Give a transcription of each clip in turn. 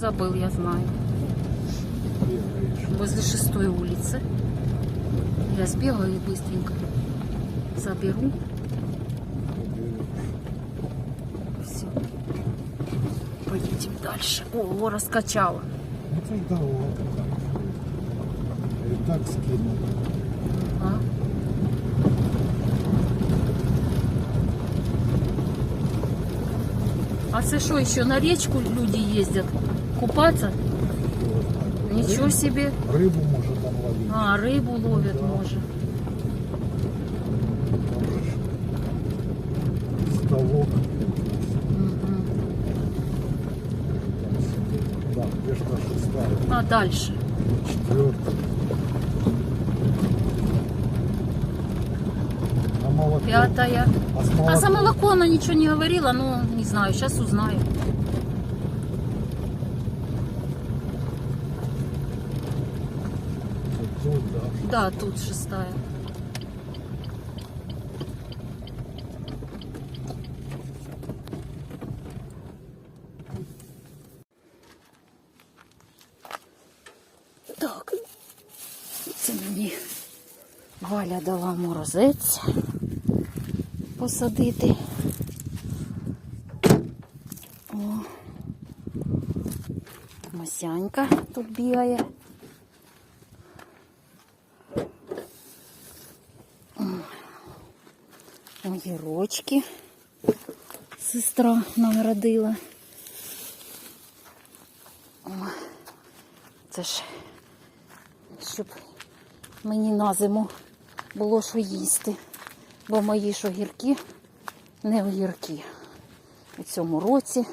Забыл, я знаю. Возле шестой улицы. Я сбегаю и быстренько заберу. Все. Поедем дальше. О, раскачала. Ну це ж дорога така. І так скинули. А? А це що, ще на річку люди їздять? Купатися? Нічого собі. Рибу може там ловити. А, рибу ловять може. Там же ж ставок. Мгм. Там собі. Да, де ж та шестая, А далі? четверта. А молоко? П'ятая. А з А молоком? за молоко она ничего не говорила, ну, не знаю, сейчас узнаю. Тут, да. Тут шестая. Так, це мені Валя дала морозець посадити. О, Масянька тут бігає. Огірочки сестра наградила. О, Це ж, щоб мені на зиму було що їсти. Бо мої ж огірки не огірки. У цьому році.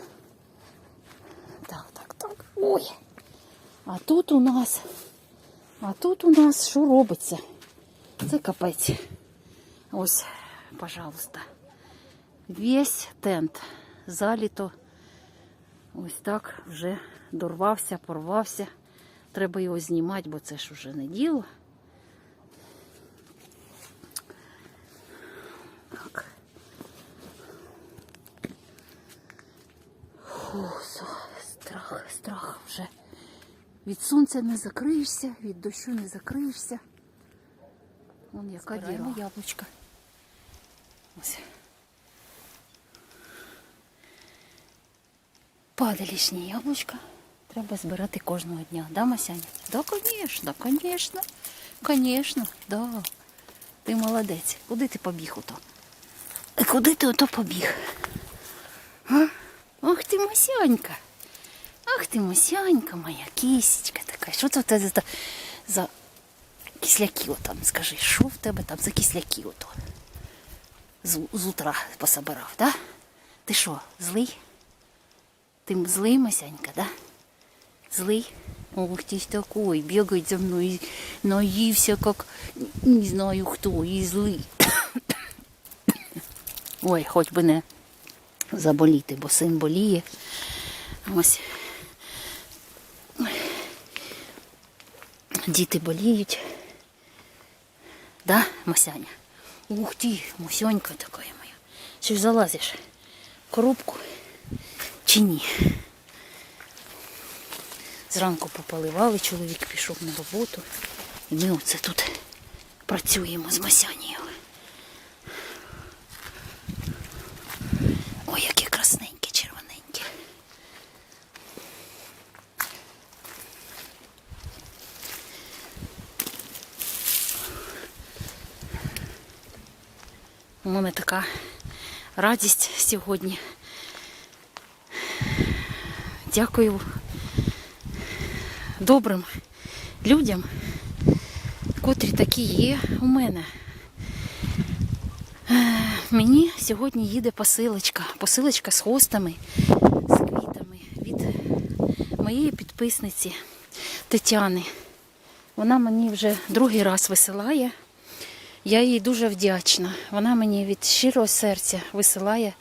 Так, так, так. Ой. А тут у нас, а тут у нас що робиться? Це капець. Ось, пожалуйста. Весь тент заліто. Ось так вже дорвався, порвався. Треба його знімати, бо це ж уже не діло. Так. Фу, страх, страх вже. Від сонця не закриєшся, від дощу не закриєшся. Вон яка діра. яблучка. Ось. Падалішні яблучка треба збирати кожного дня. Да, Масяня? Да, звісно, звісно. Звісно, да. Ти молодець. Куди ти побіг ото? Е, Куди ти ото побіг? А? Ах ти Масянька. Ах ти Масянька моя, кисечка така. Що це в тебе за, за кисляки отам? Скажи, що в тебе там за кисляки ото? З, з утра пособирав, да? Ти що, злий? М- злий, Масянька, да? Злий? Ох ти такой, бегает за мной, наївся, как не знаю хто, і злий. Ой, хоч би не заболіти, бо син боліє. Ось. Діти боліють. Да, Масяня? Ух ти, Мусенька така моя. Чи ж залазиш коробку чи ні? Зранку пополивали, чоловік пішов на роботу. І ми оце тут працюємо з Масянією. Ой, які красненькі, червоненькі. У мене така радість сьогодні. Дякую добрим людям, котрі такі є у мене. Е, Мені сьогодні їде посилочка. Посилочка з хостами, з квітами від моєї підписниці Тетяни. Вона мені вже другий раз висилає. Я їй дуже вдячна. Вона мені від щирого серця висилає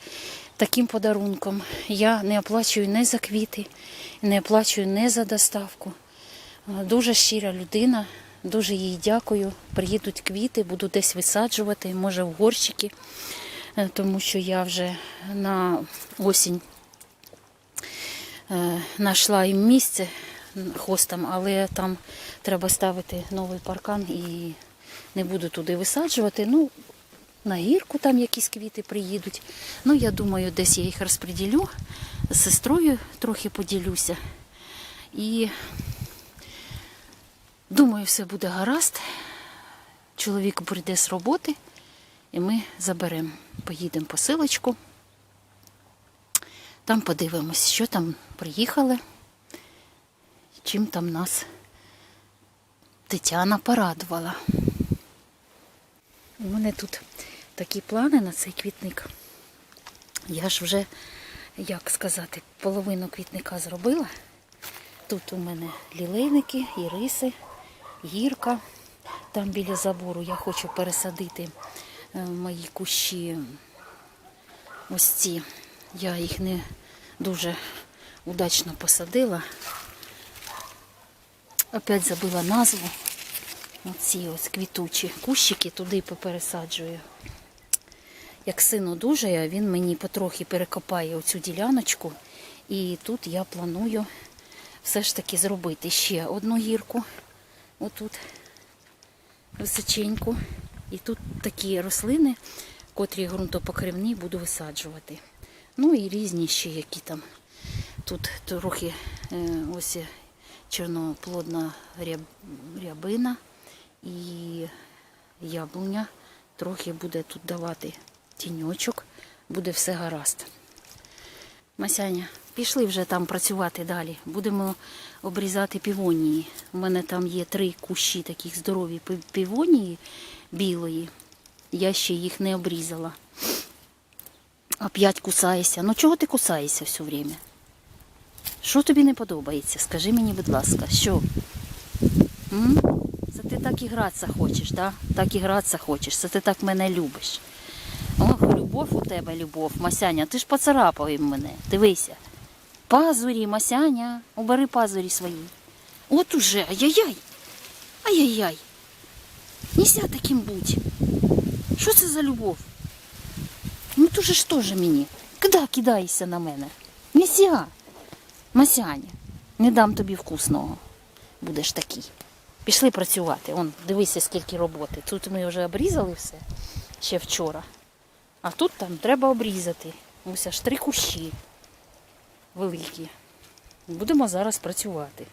таким подарунком. Я не оплачую не за квіти, не оплачую не за доставку. Е, Дуже щира людина, дуже їй дякую. Приїдуть квіти, буду десь висаджувати, може в горщики, е, тому що я вже на осінь е, знайшла їм місце хостам, але там треба ставити новий паркан і не буду туди висаджувати. Ну, на гірку там якісь квіти приїдуть. Ну, я думаю, десь я їх розподілю. З сестрою трохи поділюся. І думаю, все буде гаразд. Чоловік прийде з роботи, і ми заберемо. Поїдемо посилочку. Там подивимось, що там приїхали, чим там нас Тетяна порадувала. У мене тут такі плани на цей квітник. Я ж вже, як сказати, половину квітника зробила. Тут у мене лілейники, іриси, гірка. Там біля забору я хочу пересадити е, мої кущі. Ось ці. Я їх не дуже удачно посадила. Опять забила назву. Оці ось квітучі кущики туди попересаджую. Як син одужає, він мені потрохи перекопає оцю діляночку. І тут я планую все ж таки зробити ще одну гірку. Отут височеньку. І тут такі рослини, котрі ґрунтопокривні, буду висаджувати. Ну і різні ще які там. Тут трохи е, ось чорноплодна рябина і яблуня. Трохи буде тут давати тіньочок, буде все гаразд. Масяня, пішли вже там працювати далі. Будемо обрізати півонії. У мене там є три кущі таких здорові півонії білої. Я ще їх не обрізала. Опять кусаєшся. Ну чого ти кусаєшся все время? Що тобі не подобається? Скажи мені, будь ласка, що? М? Це ти так і гратися хочеш, да? так і гратися хочеш, це ти так мене любиш. Любов у тебе, любов, Масяня, ти ж поцарапав мене. Дивися. Пазурі, Масяня, убери пазурі свої. От уже, ай-яй-яй. Ай-яй-яй. Нельзя таким бути. Що це за любов? Ну ти ж теж мені. Куди кидаєшся на мене? Нельзя. Масяня, не дам тобі вкусного. Будеш такий. Пішли працювати. Он, дивися, скільки роботи. Тут ми вже обрізали все ще вчора. А тут там треба обрізати. Ось аж три кущі великі. Будемо зараз працювати.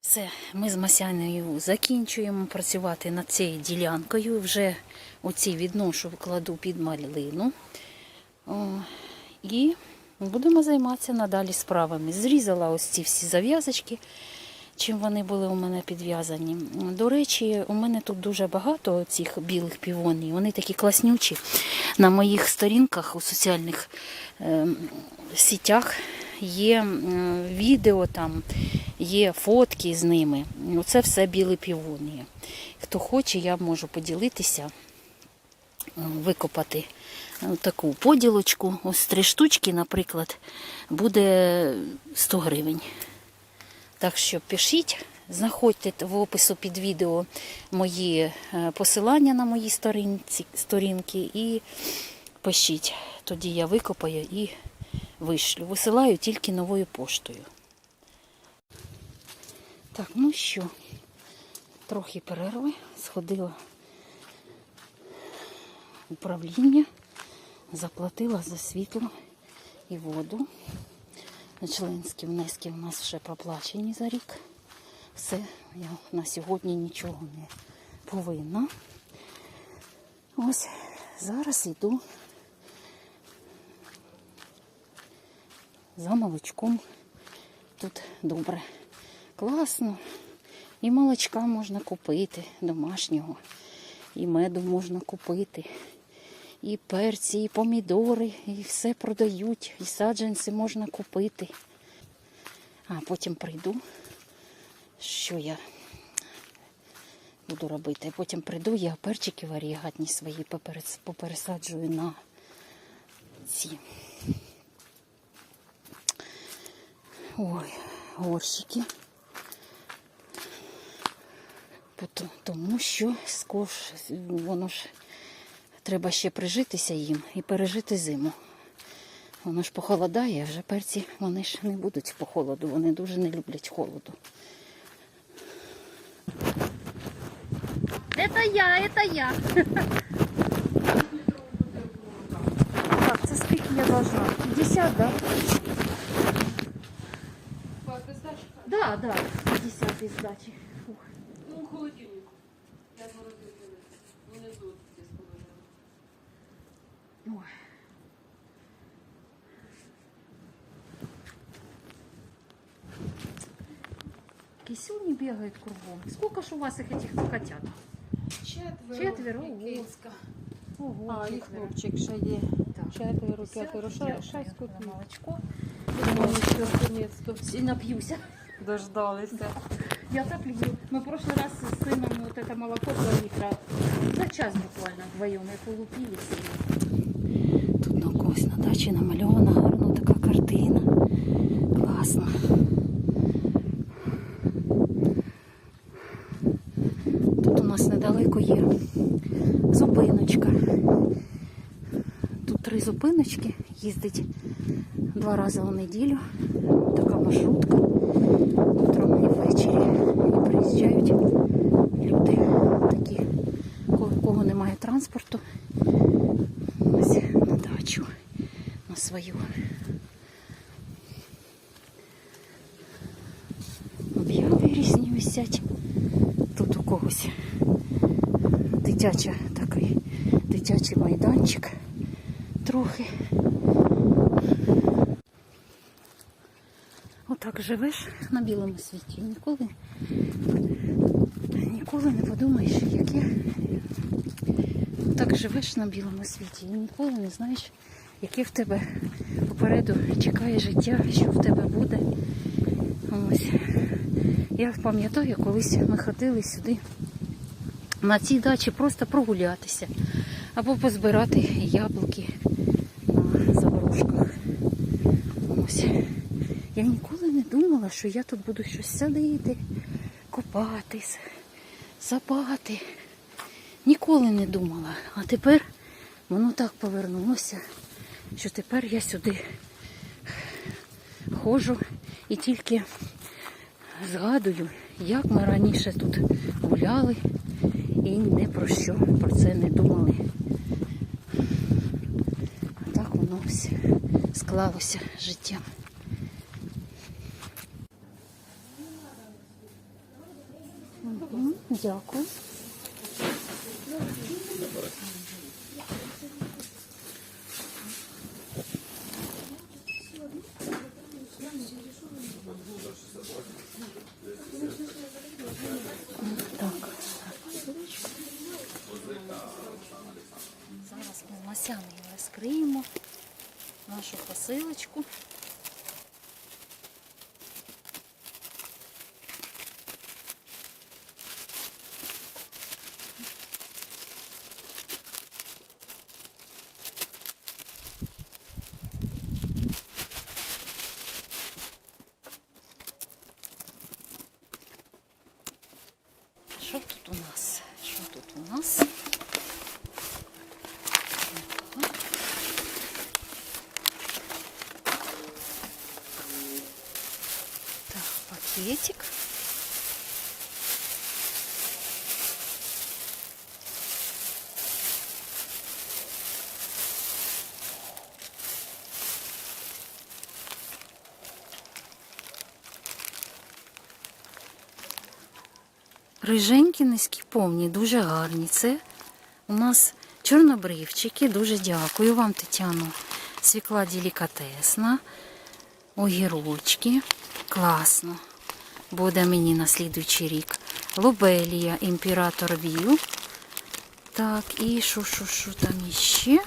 Все, ми з Масяною закінчуємо працювати над цією ділянкою. Вже оці відношу кладу під малину. І будемо займатися надалі справами. Зрізала ось ці всі зав'язочки, чим вони були у мене підв'язані. До речі, у мене тут дуже багато цих білих півоній. Вони такі класнючі. На моїх сторінках у соціальних е, сітях є відео там, є фотки з ними. Оце все білі півонії. Хто хоче, я можу поділитися, викопати е, таку поділочку. Ось три штучки, наприклад, буде 100 гривень. Так що пишіть, знаходьте в опису під відео мої е, посилання на мої сторінці, сторінки і пишіть. Тоді я викопаю і вишлю. Висилаю тільки новою поштою. Так, ну що, трохи перерви, сходила в управління, заплатила за світло і воду. Членські внески у нас вже проплачені за рік. Все, я на сьогодні нічого не повинна. Ось зараз йду за молочком. Тут добре, класно. І молочка можна купити домашнього, і меду можна купити, і перці, і помідори, і все продають, і саджанці можна купити. А потім прийду, що я буду робити. Потім прийду, я перчики варігатні свої попересаджую на ці. Ой, горщики. Тому що скош, воно ж треба ще прижитися їм і пережити зиму. Воно ж похолодає, а вже перці вони ж не будуть по холоду, вони дуже не люблять холоду. Это я, это я. Так, це скільки я должна? 50, да? Да, да, 50 із здачі. Ну, у Ой. Кисюни бегают кругом. Сколько ж у вас их этих котят? Четверо. Четверо, І ого. кицька. Ого, А, і четверо. хлопчик ще є. Так. Четверо, Все, п'ятеро, дякую шесть, шесть на копій. молочко. Наконец-то І нап'юся. дождалися. Я так люблю. Мы в прошлый раз с сыном вот это молоко 2 литра за час буквально вдвоем и полупили Тут На дачі намальована гарна така картина. Класно. Тут у нас недалеко є зупиночка. Тут три зупиночки, їздить два рази в неділю. Така маршрутка утром і ввечері. І приїжджають люди такі, у кого немає транспорту, ось на дачу на свою. Об'яви різні висять. Тут у когось дитяча такий дитячий майданчик трохи. Отак живеш на білому світі. Ніколи, ніколи не подумаєш, яке. Так живеш на білому світі і ніколи не знаєш, яке в тебе попереду чекає життя, що в тебе буде. Ось. Я пам'ятаю, колись ми ходили сюди на цій дачі просто прогулятися або позбирати яблуки на заборожках. Ось. Я ніколи не думала, що я тут буду щось садити, копатись, сапати. Ніколи не думала. А тепер воно так повернулося, що тепер я сюди ходжу і тільки згадую, як ми раніше тут гуляли і ні про що про це не думали. А так воно все склалося життям. Мгм, Дякую. Так, посилочку. Зараз ми з Масяною розкриємо нашу посилочку. Що тут у нас? Що тут у нас? Ага. Так, пакетик. Риженькі низькі повні, дуже гарні. Це у нас чорнобривчики. Дуже дякую вам, Тетяно. Свікла делікатесна. Огірочки. Класно. Буде мені на слідуючий рік. Лобелія імператор Віл. Так, і що, що, що там іще?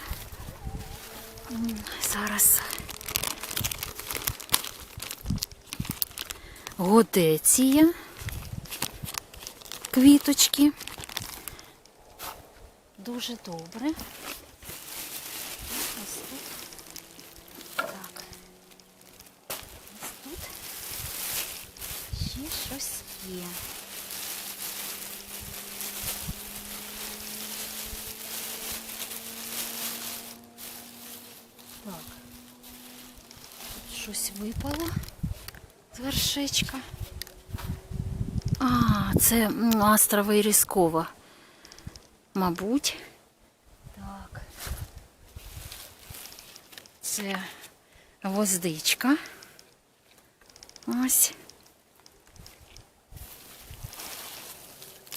Зараз. Годеція квіточки. Дуже добре. Ось тут. Так. Ось тут. Ще щось є. Так. щось випало з вершечка. А, це астрова і різкова. Мабуть. Так. Це гвоздичка. Ось.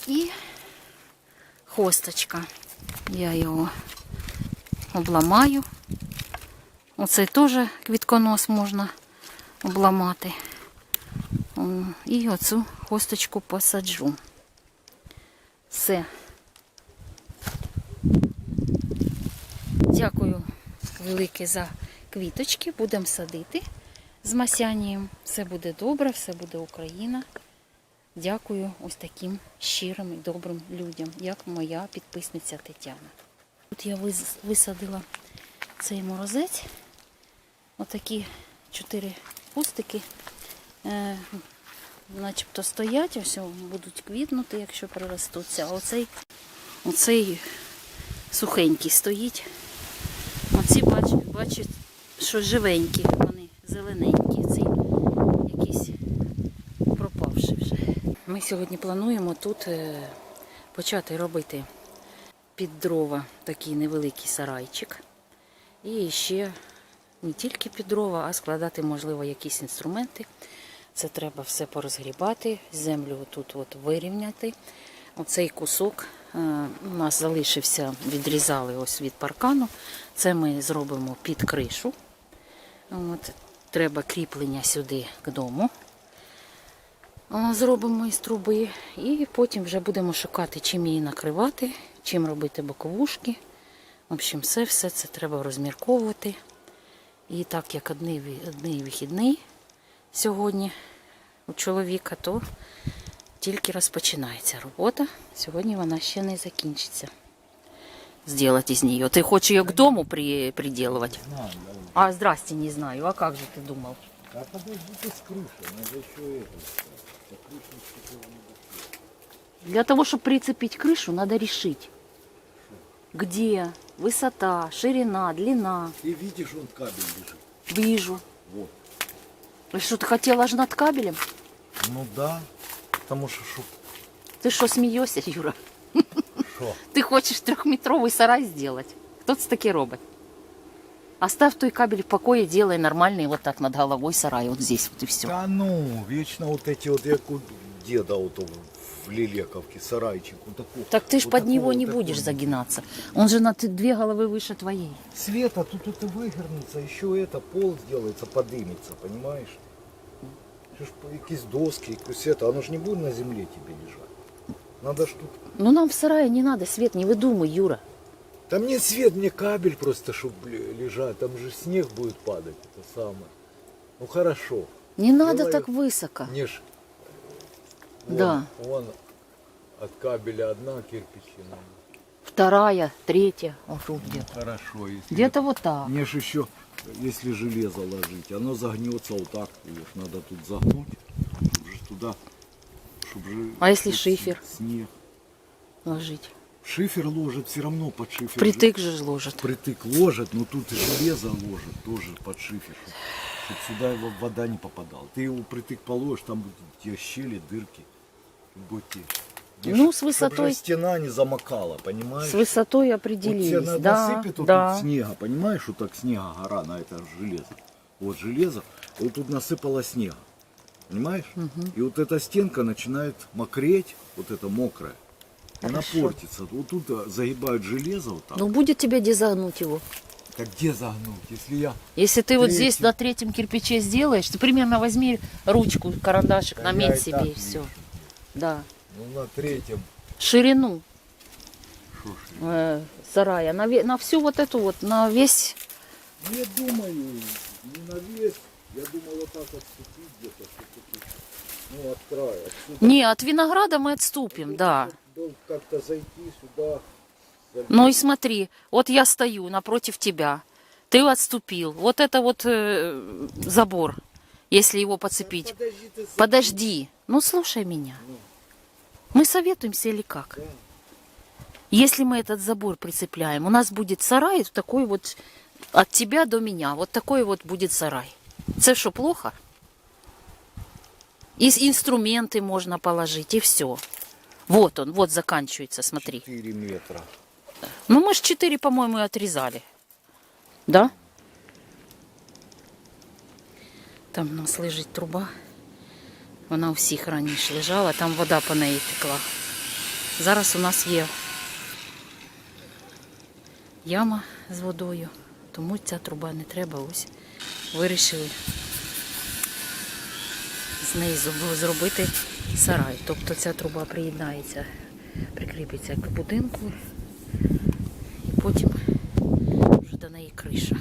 І хосточка. Я його обламаю. Оцей теж квітконос можна обламати. І оцю хосточку посаджу. Все. Дякую велике за квіточки. Будемо садити з Масянієм. Все буде добре, все буде Україна. Дякую ось таким щирим і добрим людям, як моя підписниця Тетяна. Тут я висадила цей морозець. Отакі чотири кустики. Начебто стоять, ось о, будуть квітнути, якщо приростуться. А оцей, оцей сухенький стоїть. Оці бачу, що живенькі, вони зелененькі. Ці якісь пропавші вже. Ми сьогодні плануємо тут е, почати робити під дрова такий невеликий сарайчик. І ще не тільки під дрова, а складати, можливо, якісь інструменти. Це треба все порозгрібати, землю тут от вирівняти. Оцей кусок е, у нас залишився, відрізали ось від паркану. Це ми зробимо під кришу. От, треба кріплення сюди к дому. Зробимо із труби. І потім вже будемо шукати, чим її накривати, чим робити боковушки. В общем, все, все це треба розмірковувати. І так як одний, одний вихідний сьогодні у чоловіка, то тільки розпочинається робота. Сьогодні вона ще не закінчиться. Сделать из нее. Ты хочешь ее к дому при, приделывать? Знаю, да. А, здрасте, не знаю. А как же ты думал? А подождите с крышей, надо еще это. Да крышу что-то не Для того, чтобы прицепить крышу, надо решить, где высота, ширина, длина. Ты видишь, он кабель лежит. Вижу. Вот. И что, ты хотела аж над кабелем? Ну да, потому что шо, Ты что, смеешься, Юра? шо? Ты хочешь трехметровый сарай сделать? Кто це таки робить? Оставь той кабель в покое, делай нормальный вот так над головой сарай, вот здесь вот и все. Да ну, вечно вот эти вот, як у деда вот в Лилековке, сарайчик, вот такой. Так ты ж вот под такой, него вот не такой. будешь загинаться. Он же на две головы выше твоей. Света, тут это выгорнется, еще это, пол сделается, подымется, понимаешь? Что ж, якісь доски, якусь это, оно ж не будет на земле тебе лежать. Надо ж тут... Ну нам в сарае не надо, Свет, не выдумай, Юра. Там нет свет, мне кабель просто, чтобы лежать, там же снег будет падать, это самое. Ну хорошо, Не надо Делаю. так высоко. мне ж... Вон, Да. Вон от кабеля одна кирпичина. Вторая, третья. Тут где-то. Хорошо, если... Где-то вот так. Мне ж еще, если железо ложить, оно загнется вот так, ж надо тут загнуть, чтобы же туда, чтобы же... А если шифер? Снег. Ложить. Шифер ложит все равно под шифер. Притык же ложит. Притык ложит, но тут и железо ложит тоже под шифер, чтобы сюда его вода не попадала. Ты его притык положишь, там будут у тебя щели, дырки. Будет тебе. Где Ну, с высотой- стена не замокала, понимаешь? С высотой Вот определились. тебе на- да, насыпет вот да. тут снега, понимаешь, вот так снега гора на это железо. Вот железо, вот тут насыпало снега. Понимаешь? И вот эта стенка начинает мокреть, вот это мокрая. И Она портится. Вот тут а, загибают железо вот так. Ну будет тебе где загнуть его. Так где загнуть? Если я... Если ты вот Третий. здесь на третьем кирпиче сделаешь, ты примерно возьми ручку, карандашик, Да наметь и себе и все. Да. Ну на третьем. Ширину Шо ж я? э, сарая, на, ве- на всю вот эту вот, на весь. Ну, я думаю, не на весь. Я думал вот так отступить где-то, чтобы тут, ну, от края. Отсюда Не, от винограда мы отступим, да. Был как-то зайти сюда. залезть. Ну и смотри, вот я стою напротив тебя, ты отступил. Вот это вот э, забор, если его подцепить. Подожди, ты за- Подожди, ну слушай меня. Мы советуемся или как? Если мы этот забор прицепляем, у нас будет сарай такой вот от тебя до меня. Вот такой вот будет сарай. Це що, плохо? И инструменты можно положить, и все. Вот он, вот заканчивается, смотри. 4 метра. Ну, мы ж 4, по-моему, отрезали. Да? Там у нас лежить труба. Вона у всіх раніше лежала, там вода по неї текла. Зараз у нас є яма з водою, тому ця труба не треба. Ось вирішили з неї зробити сарай. Тобто ця труба приєднається, прикріпиться к будинку і потім вже до неї криша.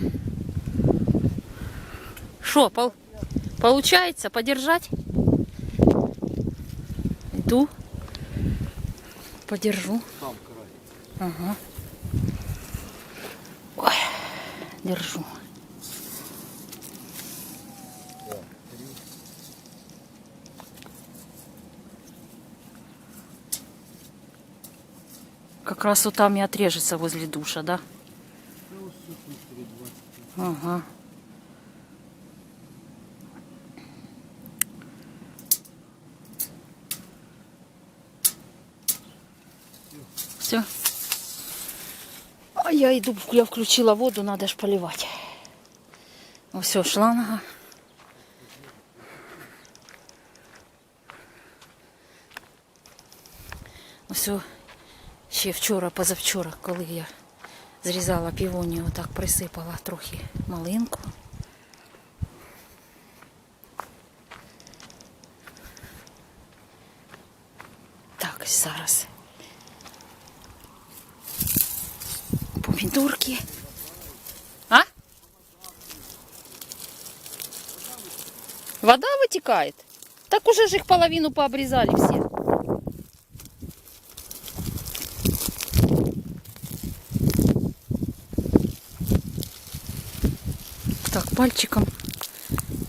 Що, пол... получається подержать? Йду. Подержу. Ага. Ой, держу. Как раз вот там и отрежется возле душа, да? Ага. Все. А я иду, я включила воду, надо ж поливать. Ну все, шланга. Все, ще вчора, позавчора, коли я зрізала півонію, отак присипала трохи малинку. Так, зараз. Помідорки. А? Вода вытекает? Так уже же их половину пообрезали все. Так, пальчиком.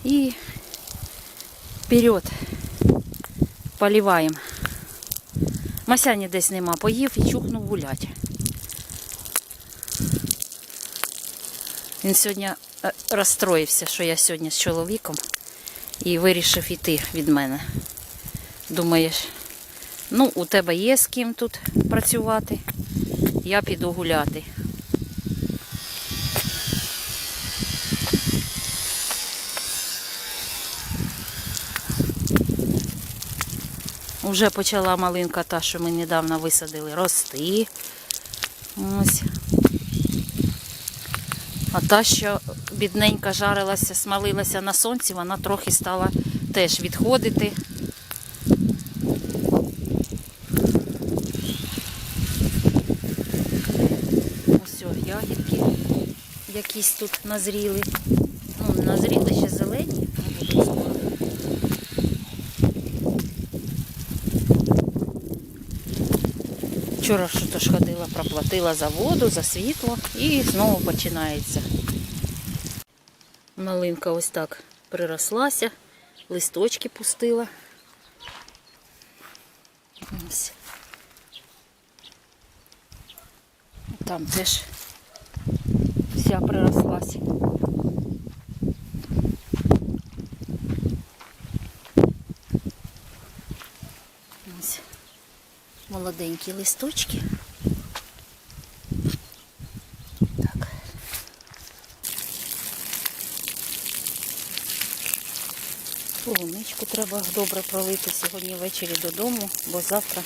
И вперед. Поливаем. Масяні десь нема, поїв і чухнув гулять. Він сьогодні е, розстроївся, що я сьогодні з чоловіком і вирішив іти від мене. Думаєш, ну, у тебе є з ким тут працювати, я піду гуляти. Уже почала малинка та, що ми недавно висадили, рости. Ось. А та, що бідненька жарилася, смалилася на сонці, вона трохи стала теж відходити. Ось ягідки якісь тут назріли. Ну, назріли ще зелені, а будуть скоро. Вчора що ж ходила, проплатила за воду, за світло і знову починається. Малинка ось так прирослася, листочки пустила. Ось. Там теж вся прирослася. Ось молоденькі листочки. Так. Полуничку треба добре пролити сьогодні ввечері додому, бо завтра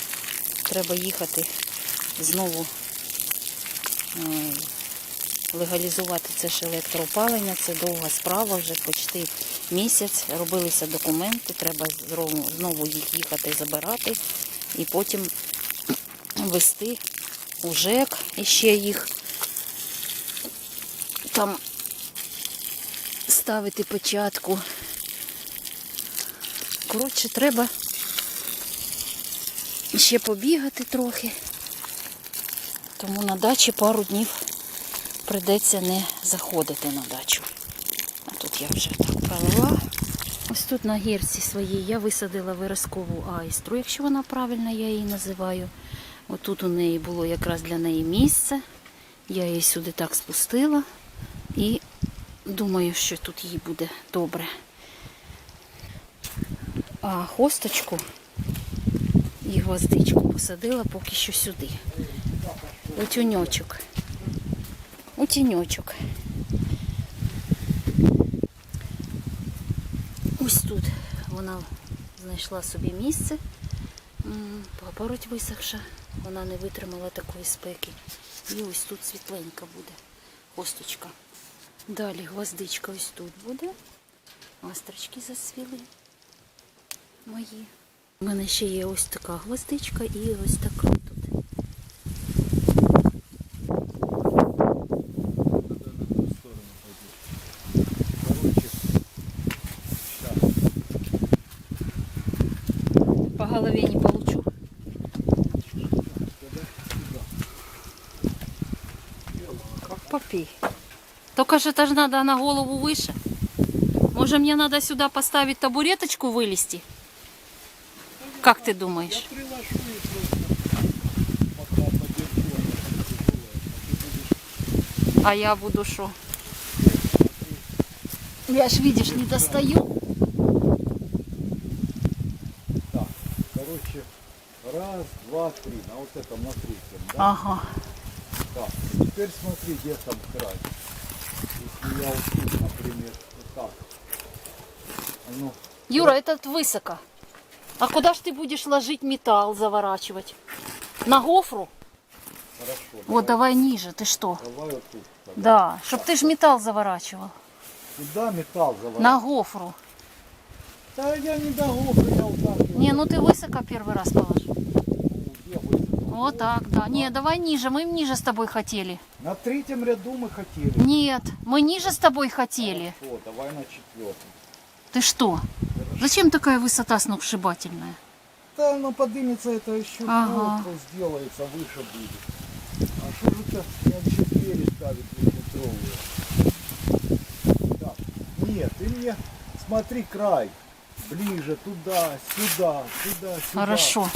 треба їхати знову е, легалізувати це ж електроопалення. Це довга справа, вже почти місяць. Робилися документи, треба знову- знову їх їхати забирати і потім вести у ЖЕК і ще їх там ставити печатку. Коротше, треба ще побігати трохи. Тому на дачі пару днів прийдеться не заходити на дачу. А тут я вже так пролила. Ось тут на гірці своїй я висадила виразкову айстру, якщо вона правильна, я її називаю. Отут у неї було якраз для неї місце. Я її сюди так спустила і думаю, що тут їй буде добре. А хосточку і гвоздичку посадила поки що сюди. У тюньочок. У тіньочок. Ось тут вона знайшла собі місце. Папороть висохша, вона не витримала такої спеки. І ось тут світленька буде косточка. Далі гвоздичка ось тут буде. Астрочки засвіли мої. У мене ще є ось така гвоздичка і ось така Только же это же надо на голову выше. Может мне надо сюда поставить табуреточку вылезти? Как ты думаешь? А я буду что? Я ж, видишь, не достаю. Так, короче, раз, два, три. На вот этом на третьем, да? Ага. Так, теперь смотри, где там край. Я вот тут, например, вот так. Ну, Юра, этот высоко. А куда ж ты будешь ложить металл, заворачивать? На гофру? хорошо. Вот, давай ниже, ты что? Давай вот тут. тогда. Да, чтоб ты ж металл заворачивал. Сюда металл завалил. На гофру. Да я не до гофры, я вот так. Не, ну ты высоко первый раз положи. Ну? Вот так, да. Не, давай ниже, мы ниже с тобой хотели. На третьем ряду мы хотели. Нет, мы ниже с тобой хотели. Хорошо, давай на четвертом. Ты что? Зачем такая высота сногсшибательная? Да, но подымется это еще Ага. сделается, выше будет. А что же это вообще двери ставить двухметровые? Так, нет, ты мне смотри край. Ближе, туда, сюда, сюда, сюда. Хорошо.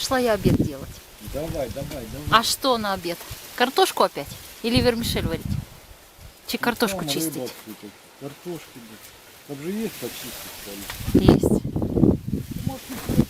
Пошла я обед делать. Давай, давай, давай. А что на обед? Картошку опять? Или вермишель варить? Чи картошку Там чистить? Картошки. Там же есть почистить? Есть. Может,